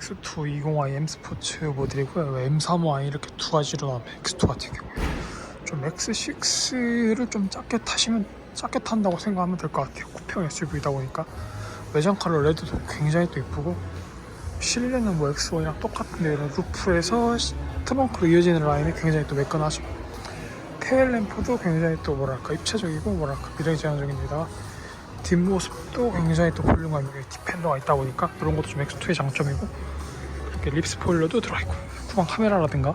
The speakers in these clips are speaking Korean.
X2 20i M 스포츠 모델이고요. M35i 이렇게 두 가지로 나오면 X2 같은 경우에 좀 X6를 좀 작게 타시면 작게 탄다고 생각하면 될 것 같아요. 쿠평 SUV다 보니까 외장 컬러 레드도 굉장히 또 이쁘고 실내는 뭐 X1이랑 똑같은데 이런 루프에서 트렁크로 이어지는 라인이 굉장히 또 매끈하죠. 테일 램프도 굉장히 또 뭐랄까 입체적이고 뭐랄까 미래지향적입니다. 뒷모습도 굉장히 또 볼륨감 있게 디펜더가 있다 보니까 이런 것도 좀 X2의 장점이고 이렇게 립 스포일러도 들어있고 후방 카메라라든가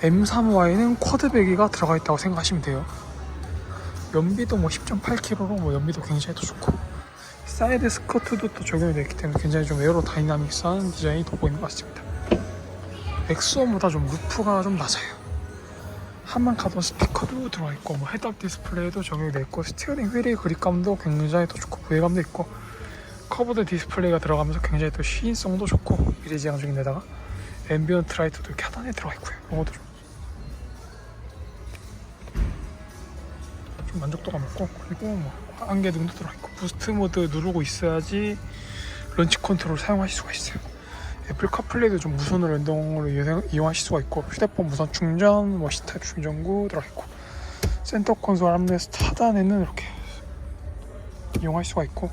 M35Y는 쿼드 배기가 들어가 있다고 생각하시면 돼요. 연비도 뭐 10.8kg로 뭐 연비도 굉장히 또 좋고 사이드 스커트도 또 적용이 되기 때문에 굉장히 좀 에어로 다이나믹스한 디자인이 돋보이는 것 같습니다. X1보다 좀 루프가 좀 낮아요. 한만 카본 스피커도 들어가 있고 뭐 헤드업 디스플레이도 적용이 되어 있고 스티어링 휠의 그립감도 굉장히 또 좋고 부해감도 있고 커브드 디스플레이가 들어가면서 굉장히 또 시인성도 좋고 미래지향적인 데다가 앰비언트 라이트도 이렇게 하단에 들어가 있고요. 이런 것도 좀, 좀 만족도가 높고 그리고 뭐 안개등도 들어가 있고 부스트 모드 누르고 있어야지 런치 컨트롤 사용하실 수가 있어요. 애플 카플레이도 좀 무선으로 연동으로 이용- 이용하실 수가 있고 휴대폰 무선 충전, 뭐 C타입 충전구 들어있고 센터 콘솔 암레스트 하단에는 이렇게 이용할 수가 있고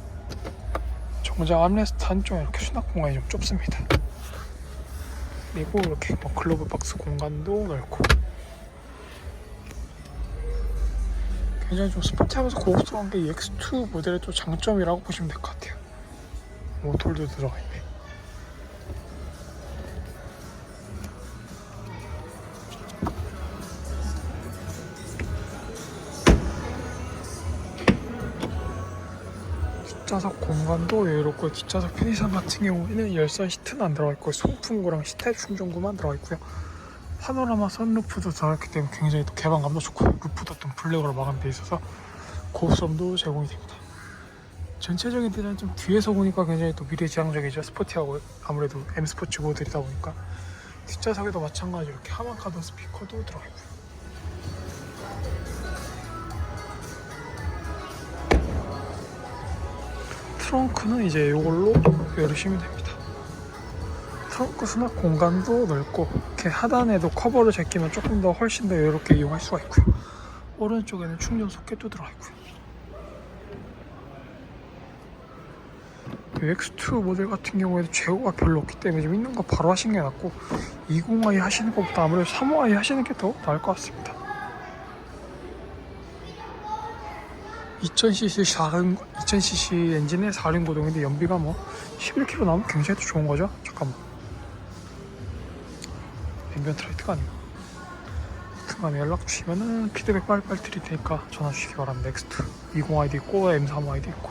정작 암레스트 한쪽에 이렇게 수납 공간이 좀 좁습니다. 그리고 이렇게 뭐 글로브 박스 공간도 넓고. 굉장히 좀 스포티하면서 고급스러운 게이 X2 모델의 또 장점이라고 보시면 될 것 같아요. 모tor도 들어가 있네 뒷좌석 공간도 여유롭고 뒷좌석 편의상 같은 경우에는 열선 시트는 안 들어가 있고 송풍구랑 C타입 충전구만 들어가 있고요. 파노라마 선루프도 들어있기 때문에 굉장히 또 개방감도 좋고 루프도 좀 블랙으로 마감되어 있어서 고급성도 제공이 됩니다. 전체적인 디자인 좀 뒤에서 보니까 굉장히 또 미래지향적이죠. 스포티하고 아무래도 M 스포츠 모델이다 보니까. 뒷좌석에도 마찬가지로 이렇게 하만카드 스피커도 들어가 있고요 트렁크는 이제 이걸로 열으시면 됩니다. 트렁크 수납 공간도 넓고 이렇게 하단에도 커버를 제끼면 조금 더 훨씬 더 여유롭게 이용할 수가 있고요. 오른쪽에는 충전 소켓도 들어가 있고요. 그 X2 모델 같은 경우에도 재고가 별로 없기 때문에 좀 있는 거 바로 하시는 게 낫고 20i 하시는 것보다 아무래도 35i 하시는 게 더 나을 것 같습니다. 2000cc 4륜 2000cc 엔진의 4륜 고동인데 연비가 뭐 11km 나오면 굉장히 또 좋은 거죠. 잠깐만. 앰비언트 라이트가 아니고. 등간에 연락 주시면은 피드백 빨리빨리 드릴 테니까 전화 주시기 바랍니다. X2 20i도 있고 M35i도 있고.